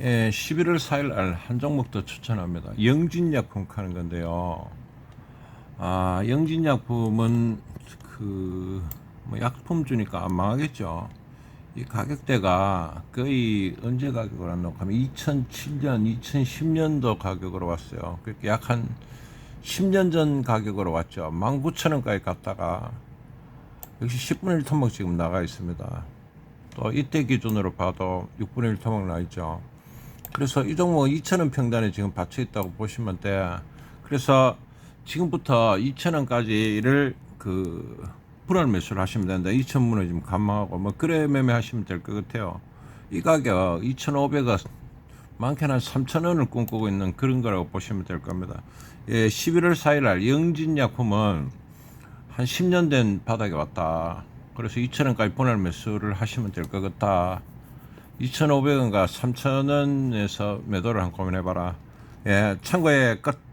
예, 11월 4일 날 한 종목 더 추천합니다. 영진약품 하는 건데요. 아, 영진약품은 그, 뭐 약품 주니까 안 망하겠죠. 이 가격대가 거의 언제 가격으로 안 나오면 2007년, 2010년도 가격으로 왔어요. 그렇게 약 한 10년 전 가격으로 왔죠. 19,000원까지 갔다가 역시 10분의 1 토막 지금 나가 있습니다. 또 이때 기준으로 봐도 6분의 1 토막 나 있죠. 그래서 이 종목 2,000원 평단에 지금 받쳐 있다고 보시면 돼. 그래서 지금부터 2,000원까지를 그 분할 매수를 하시면 되는데 2,000원에 지금 감망하고 뭐 그래 매매하시면 될 것 같아요. 이 가격 2,500원 많게는 한 3,000원을 꿈꾸고 있는 그런 거라고 보시면 될 겁니다. 예, 11월 4일 날 영진약품은 한 10년 된 바닥에 왔다. 그래서 2,000원까지 분할 매수를 하시면 될 것 같다. 2,500원과 3,000원에서 매도를 한 고민해봐라. 예, 참고에 끝.